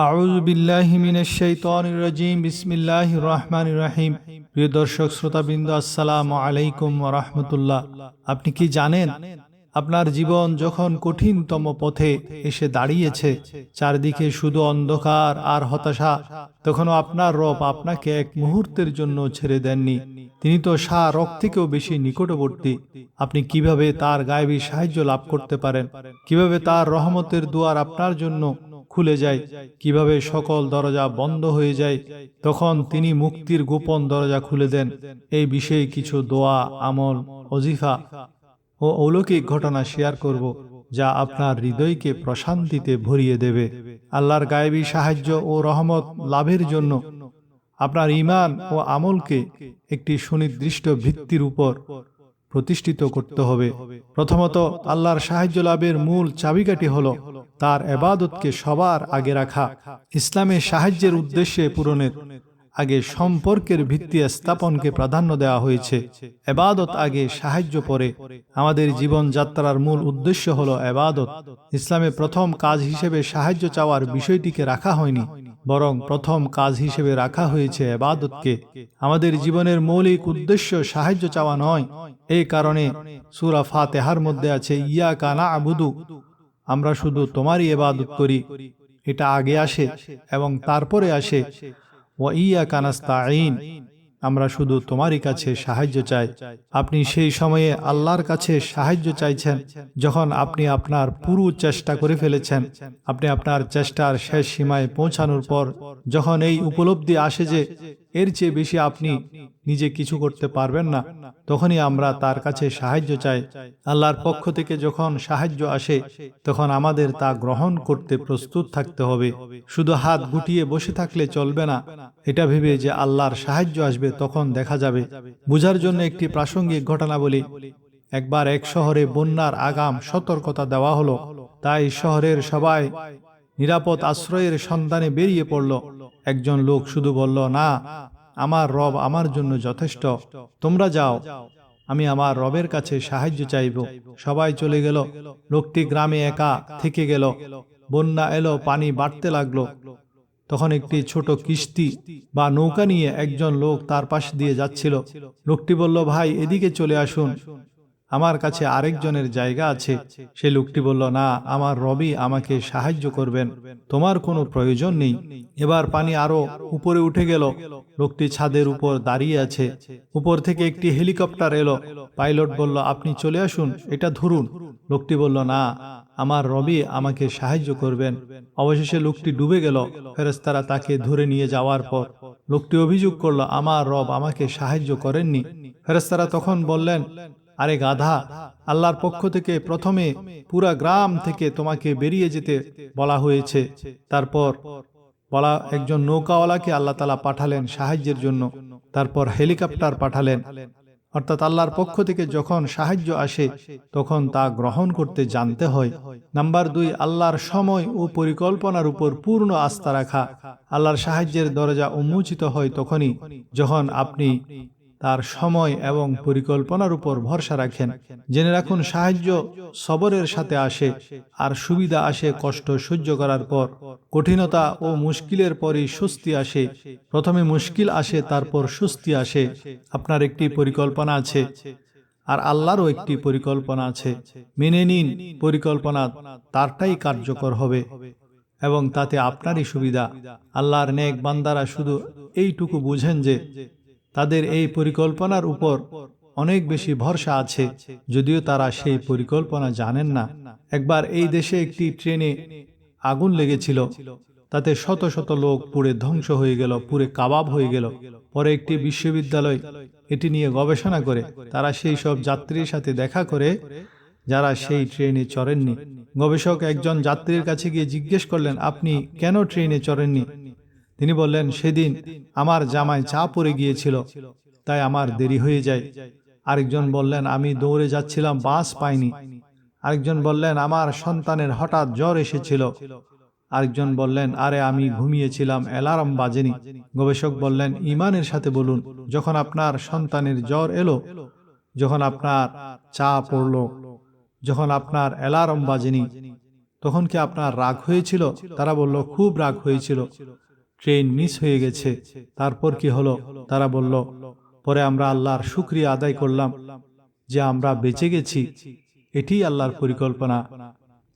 আউযু বিল্লাহি মিনাশ শাইতানির রাজিম, বিসমিল্লাহির রহমানির রহিম। প্রিয় দর্শক, শ্রোতাবৃন্দ, আসসালামু আলাইকুম রাহমাতুল্লাহ। আপনি কি জানেন, আপনার জীবন যখন কঠিনতম পথে এসে দাঁড়িয়েছে, চারদিকে শুধু অন্ধকার আর হতাশা, তখনও আপনার রব আপনাকে এক মুহূর্তের জন্য ছেড়ে দেননি। তিনি তো সার রক থেকেও বেশি নিকটবর্তী। আপনি কীভাবে তার গায়েবী সাহায্য লাভ করতে পারেন? কীভাবে তার রহমতের দুয়ার আপনার জন্য খুলে যায়, কীভাবে সকল দরজা বন্ধ হয়ে যায়, তখন তিনি মুক্তির গোপন দরজা খুলে দেন। এই বিষয়ে কিছু দোয়া, আমল, অজিফা ও অলৌকিক ঘটনা শেয়ার করব, যা আপনার হৃদয়কে প্রশান্তিতে ভরিয়ে দেবে। আল্লাহর গায়েবী সাহায্য ও রহমত লাভের জন্য আপনার ইমান ও আমলকে একটি সুনির্দিষ্ট ভিত্তির উপর প্রতিষ্ঠিত করতে হবে। প্রথমত, আল্লাহর সাহায্য লাভের মূল চাবিকাঠি হল তার এবাদতকে সবার আগে রাখা। ইসলামে সাহায্যের উদ্দেশ্যে পূরণের আগে সম্পর্কের ভিত্তি স্থাপনকে প্রাধান্য দেওয়া হয়েছে। এবাদত আগে সাহায্য পরে। আমাদের জীবন যাত্রার মূল উদ্দেশ্য হল এবাদত। ইসলামে প্রথম কাজ হিসেবে সাহায্য চাওয়ার বিষয়টিকে রাখা হয়নি। বরং প্রথম কাজ হিসেবে রাখা হয়েছে এবাদতকে। আমাদের জীবনের মৌলিক উদ্দেশ্য সাহায্য চাওয়া নয়। এই কারণে সুরা ফাতেহার মধ্যে আছে ইয়া কানা আবুদু আমরা শুধু তোমারই এবাদত করি। এটা আগে আসে এবং তারপরে আসে ও ইয়া কানাস্তা আইন আমরা শুধু তোমারই কাছে সাহায্য চাই। আপনি সেই সময়ে আল্লাহর কাছে সাহায্য চাইছেন, যখন আপনি আপনার পুরো চেষ্টা করে ফেলেছেন। আপনি আপনার চেষ্টার শেষ সীমায় পৌঁছানোর পর, যখন এই উপলব্ধি আসে যে এর চেয়ে বেশি আপনি নিজে কিছু করতে পারবেন না। তখনই আমরা তার কাছে সাহায্য চাই। আল্লাহর পক্ষ থেকে যখন সাহায্য আসে, তখন আমাদের তা গ্রহণ করতে প্রস্তুত থাকতে হবে। শুধু হাত গুটিয়ে বসে থাকলে চলবে না। এটা ভেবে যে আল্লাহর সাহায্য আসবে তখন দেখা যাবে। বুঝার জন্য একটি প্রাসঙ্গিক ঘটনা বলি। একবার এক শহরে বন্যার আগাম সতর্কতা দেওয়া হলো। তাই শহরের সবাই নিরাপদ আশ্রয়ের সন্ধানে বেরিয়ে পড়ল। একজন লোক শুধু বলল, না, আমার রব আমার জন্য যথেষ্ট। তোমরা যাও, আমি আমার রবের কাছে সাহায্য চাইব। সবাই চলে গেল। লোকটি গ্রামে একা থেকে গেল। বন্যা এলো, পানি বাড়তে লাগল। তখন একটি ছোট কিস্তি বা নৌকা নিয়ে একজন লোক তার পাশ দিয়ে যাচ্ছিল। লোকটি বলল, ভাই, এদিকে চলে আসুন। আমার কাছে আরেকজনের জায়গা আছে। সে লোকটি বলল, না, আমার রবি আমাকে সাহায্য করবেন। তোমার কোনো প্রয়োজন নেই। এবার পানি আরও উপরে উঠে গেল। লোকটি ছাদের উপর দাঁড়িয়ে আছে। উপর থেকে একটি হেলিকপ্টার এলো। পাইলট বলল, আপনি চলে আসুন, এটা ধরুন। লোকটি বলল, না, আমার রবি আমাকে সাহায্য করবেন। অবশেষে লোকটি ডুবে গেল। ফেরেস্তারা তাকে ধরে নিয়ে যাওয়ার পর লোকটি অভিযোগ করল, আমার রব আমাকে সাহায্য করেননি। ফেরেস্তারা তখন বললেন আরে গাধা, আল্লাহর পক্ষ থেকে প্রথমে পুরা গ্রাম থেকে তোমাকে বেরিয়ে যেতে বলা হয়েছে। তারপর বলা একজন নৌকাওয়ালাকে আল্লাহ তালা পাঠালেন সাহায্যের জন্য। তারপর হেলিকপ্টার পাঠালেন। অর্থাৎ আল্লাহর পক্ষ থেকে যখন সাহায্য আসে, তখন তা গ্রহণ করতে জানতে হয়। নাম্বার দুই, আল্লাহর সময় ও পরিকল্পনার উপর পূর্ণ আস্থা রাখা। আল্লাহর সাহায্যের দরজা উন্মোচিত হয় তখনই, যখন আপনি তার সময় এবং পরিকল্পনার উপর ভরসা রাখেন। জেনে রাখুন, সাহায্য সবরের সাথে আসে আর সুবিধা আসে কষ্ট সহ্য করার পর। কঠিনতা ও মুশকিলের পরই স্বস্তি আসে। প্রথমে মুশকিল আসে, তারপর স্বস্তি আসে। আপনার একটি পরিকল্পনা আছে আর আল্লাহরও একটি পরিকল্পনা আছে। মেনে নিন, পরিকল্পনা তারটাই কার্যকর হবে এবং তাতে আপনারই সুবিধা। আল্লাহর নেক বান্দারা শুধু এইটুকু বুঝেন যে তাদের এই পরিকল্পনার উপর অনেক বেশি ভরসা আছে, যদিও তারা সেই পরিকল্পনা জানেন না। একবার এই দেশে একটি ট্রেনে আগুন লেগেছিল, তাতে শত শত লোক পুড়ে ধ্বংস হয়ে গেল পুরে কাবাব হয়ে গেল। পরে একটি বিশ্ববিদ্যালয় এটি নিয়ে গবেষণা করে, তারা সেই সব যাত্রীর সাথে দেখা করে যারা সেই ট্রেনে চড়েননি। গবেষক একজন যাত্রীর কাছে গিয়ে জিজ্ঞেস করলেন, আপনি কেন ট্রেনে চড়েননি? তিনি বললেন, সেদিন আমার জামায় চা পড়ে গিয়েছিল, তাই আমার দেরি হয়ে যায়। আরেকজন বললেন, আমি দৌড়ে যাচ্ছিলাম, বাস পাইনি। আরেকজন বললেন, আমার সন্তানের হঠাৎ জ্বর এসেছিল। আরেকজন বললেন, আরে, আমি ঘুমিয়েছিলাম, অ্যালার্ম বাজেনি। গবেষক বললেন, ইমানের সাথে বলুন, যখন আপনার সন্তানের জ্বর এলো, যখন আপনার চা পড়ল, যখন আপনার অ্যালার্ম বাজেনি, তখন কি আপনার রাগ হয়েছিল? তারা বলল, খুব রাগ হয়েছিল। ট্রেন মিস হয়ে গেছে। তারপর কি হলো? তারা বলল, পরে আমরা আল্লাহর শুক্রিয়া আদায় করলাম যে আমরা বেঁচে গেছি। এটি আল্লাহর পরিকল্পনা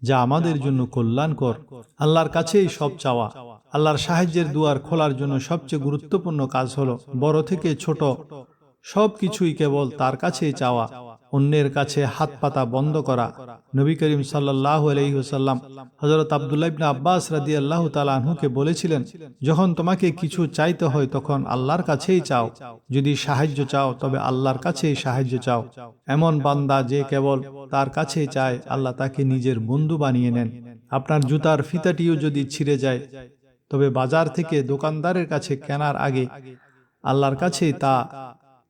যা আমাদের জন্য কল্যাণকর। আল্লাহর কাছেই সব চাওয়া। আল্লাহর সাহায্যের দুয়ার খোলার জন্য সবচেয়ে গুরুত্বপূর্ণ কাজ হলো, বড় থেকে ছোট সব কিছুই কেবল তার কাছেই চাওয়া। অন্যের কাছে হাত পাতা বন্ধ করা। নবী করিম সাল্লাহ আলহিহসাল্লাম হজরত আবদুল্লাহ ইবনা আব্বাস রাদি আল্লাহ তালাহুকে বলেছিলেন, যখন তোমাকে কিছু চাইতে হয় তখন আল্লাহর কাছেই চাও। যদি সাহায্য চাও, তবে আল্লাহর কাছেই সাহায্য চাও। এমন বান্দা যে কেবল তার কাছেই চায়, আল্লাহ তাকে নিজের বন্ধু বানিয়ে নেন। আপনার জুতার ফিতাটিও যদি ছিঁড়ে যায়, তবে বাজার থেকে দোকানদারের কাছে কেনার আগে আল্লাহর কাছেই তা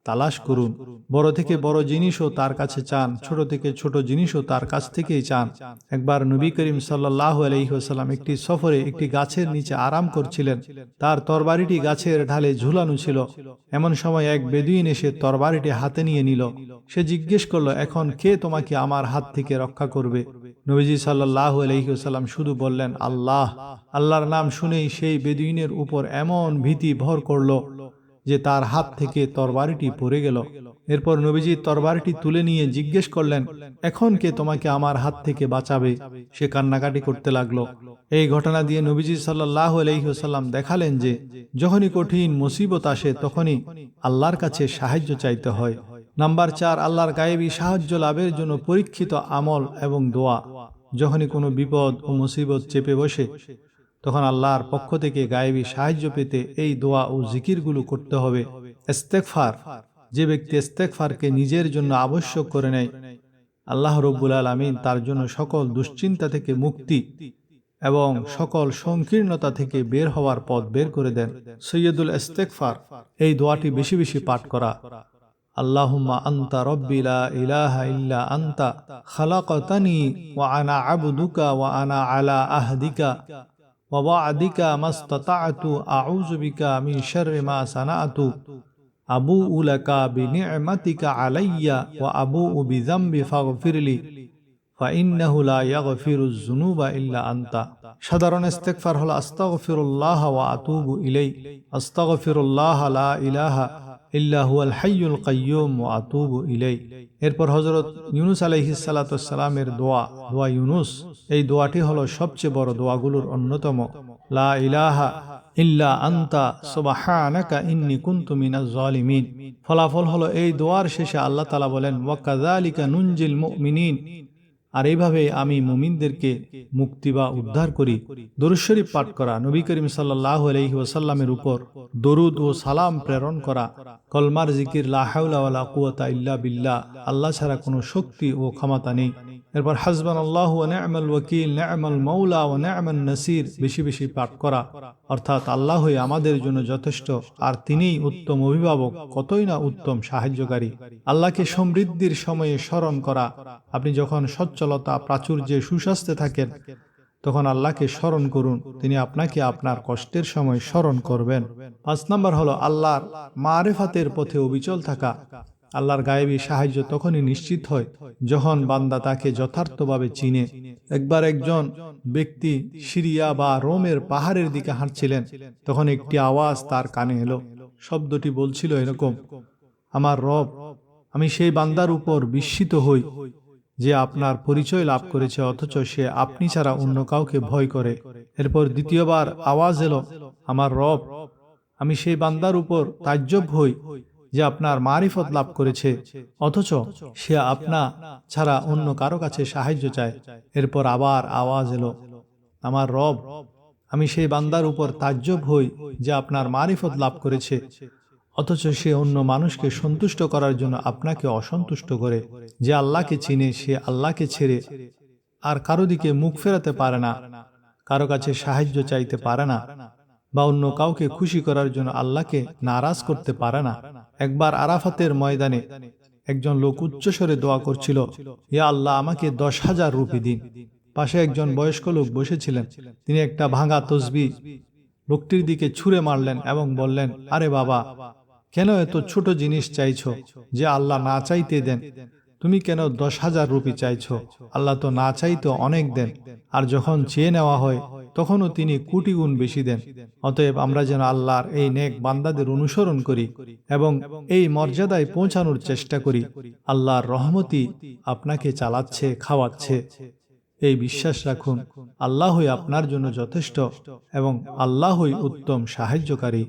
তালাশ করুন। বড় থেকে বড় জিনিসও তার কাছে চান, ছোট থেকে ছোট জিনিসও তার কাছ থেকেই চান। একবার নবী করিম সাল্লাহ আলহিহাস্লাম একটি সফরে একটি গাছের নিচে আরাম করছিলেন। তার তরবারিটি গাছের ঢালে ঝুলানো ছিল। এমন সময় এক বেদুইন এসে তরবারিটি হাতে নিয়ে নিল। সে জিজ্ঞেস করল, এখন কে তোমাকে আমার হাত থেকে রক্ষা করবে? নবীজি সাল্লাহ আলহিহাস্লাম শুধু বললেন, আল্লাহ। আল্লাহর নাম শুনেই সেই বেদুইনের উপর এমন ভীতি ভর করল। যে তার হাত থেকে তরবারিটি পড়ে গেল। এরপর নবীজি তরবারিটি তুলে নিয়ে জিজ্ঞেস করলেন, এখন কে তোমাকে আমার হাত থেকে বাঁচাবে? সে কান্নাকাটি করতে লাগল। এই ঘটনা দিয়ে নবীজি সাল্লাহ আলহিহসাল্লাম দেখালেন যে, যখনই কঠিন মুসিবত আসে, তখনই আল্লাহর কাছে সাহায্য চাইতে হয়। নাম্বার চার, আল্লাহর গায়েবী সাহায্য লাভের জন্য পরীক্ষিত আমল এবং দোয়া। যখনই কোনো বিপদ ও মুসিবত চেপে বসে তখন আল্লাহর পক্ষ থেকে গায়েবী সাহায্য পেতে এই দোয়া ও জিকিরগুলো করতে হবে। ইস্তেকফার যে ব্যক্তি ইস্তেকফারকে নিজের জন্য আবশ্যক করে নেয়, আল্লাহ রব্বুল আলমিন তার জন্য সকল দুশ্চিন্তা থেকে মুক্তি এবং সকল সংকীর্ণতা থেকে বের হওয়ার পথ বের করে দেন। সৈয়দুল ইস্তেকফার এই দোয়াটি বেশি বেশি পাঠ করা। আল্লাহুম্মা আন্তা রব্বি লা ইলাহা ইল্লা আন্তা খালাকতানি ওয়া আনা আবদুকা ওয়া আনা আলা আহদিকা। ووعدك ما استطعت أعوذ بك من شر ما صنعت. أبوء لك بنعمتك علي وأبوء بذنبي فاغفر لي. এরপর হযরত ইউনুস আলাইহিস দোয়া দোয়া ইউনুস, এই দোয়াটি হলো সবচেয়ে বড় দোয়াগুলোর অন্যতম। ইল্লা আন্তা, সুবহানাকা ইন্নী কুনতু ফলাফল হলো এই দোয়ার শেষে আল্লাহ তাআলা বলেন, ওয়া কাযালিকা নুনজিল মুমিনিন। আর এইভাবে আমি মুমিনদেরকে মুক্তি বা উদ্ধার করি। দরুদ পাঠ করা, নবী করিম সাল্লাহ আলহি উপর দরুদ ও সালাম প্রেরণ করা, কলমার জিকির লাহাউলা কুয়াতা ইল্লা বিল্লা আল্লাহ ছাড়া কোনো শক্তি ও ক্ষমতা নেই। এরপর হাজবান আল্লাহ ও নেমাল ওয়াকিল, নেমাল মৌলা ও নেমাল নাসির। বেশি বেশি পাঠ করা। অর্থাৎ আল্লাহই আমাদের জন্য যথেষ্ট, আর তিনিই উত্তম অভিভাবক, কতই না উত্তম সাহায্যকারী। আল্লাহকে সমৃদ্ধির সময়ে স্মরণ করা। আপনি যখন সচ্ছলতা, প্রাচুর্যে সুস্বাস্থ্যে থাকেন, তখন আল্লাহকে স্মরণ করুন। তিনি আপনাকে আপনার কষ্টের সময় স্মরণ করবেন। পাঁচ নম্বর হলো, আল্লাহর মারেফাতের পথে অবিচল থাকা। আল্লাহর গায়েবী সাহায্য তখনই নিশ্চিত হয় যখন বান্দা তাকে যথার্থভাবে চিনে। একবার একজন ব্যক্তি সিরিয়া বা রোমের পাহাড়ের দিকে হাঁটছিলেন, তখন একটি আওয়াজ তার কানে এলো। শব্দটি বলছিল এরকম, আমার রব, আমি সেই বান্দার উপর বিস্মিত হই, যে আপনার পরিচয় লাভ করেছে, অথচ সে আপনি ছাড়া অন্য কাউকে ভয় করে। এরপর দ্বিতীয়বার আওয়াজ এলো, আমার রব, আমি সেই বান্দার উপর তাজ্জব হই যে আপনার মারিফত লাভ করেছে, অথচ সে আপনা ছাড়া অন্য কারও কাছে সাহায্য চায়। এরপর আবার আওয়াজ এলো, আমার রব, আমি সেই বান্দার উপর তাজ্জব হই যে আপনার মারিফত লাভ করেছে, অথচ সে অন্য মানুষকে সন্তুষ্ট করার জন্য আপনাকে অসন্তুষ্ট করে। যে আল্লাহকে চিনে, সে আল্লাহকে ছেড়ে আর কারও দিকে মুখ ফেরাতে পারে না, কারও কাছে সাহায্য চাইতে পারে না বা অন্য কাউকে খুশি করার জন্য আল্লাহকে নারাজ করতে পারে না। একবার আরাফাতের ময়দানে একজন লোক উচ্চস্বরে দোয়া করছিল, ইয়া আল্লাহ, আমাকে দশ হাজার রুপি দিন। পাশে একজন বয়স্ক লোক বসেছিলেন। তিনি একটা ভাঙা তসবি লোকটির দিকে ছুঁড়ে মারলেন এবং বললেন, আরে বাবা, কেন এত ছোট জিনিস চাইছ যে আল্লাহ না চাইতে দেন? তুমি কেন দশ হাজার রুপি চাইছো? আল্লাহ তো না চাইতো অনেক দেন। আর যখন চেয়ে নেওয়া হয়, তখনও তিনি কোটি গুণ বেশি দেন। অতএব আমরা যেন আল্লাহর এই নেক বান্দাদের অনুসরণ করি এবং এই মর্যাদায় পৌঁছানোর চেষ্টা করি। আল্লাহর রহমতি আপনাকে চালাচ্ছে, খাওয়াচ্ছে। এই বিশ্বাস রাখুন, আল্লাহই আপনার জন্য যথেষ্ট এবং আল্লাহই উত্তম সাহায্যকারী।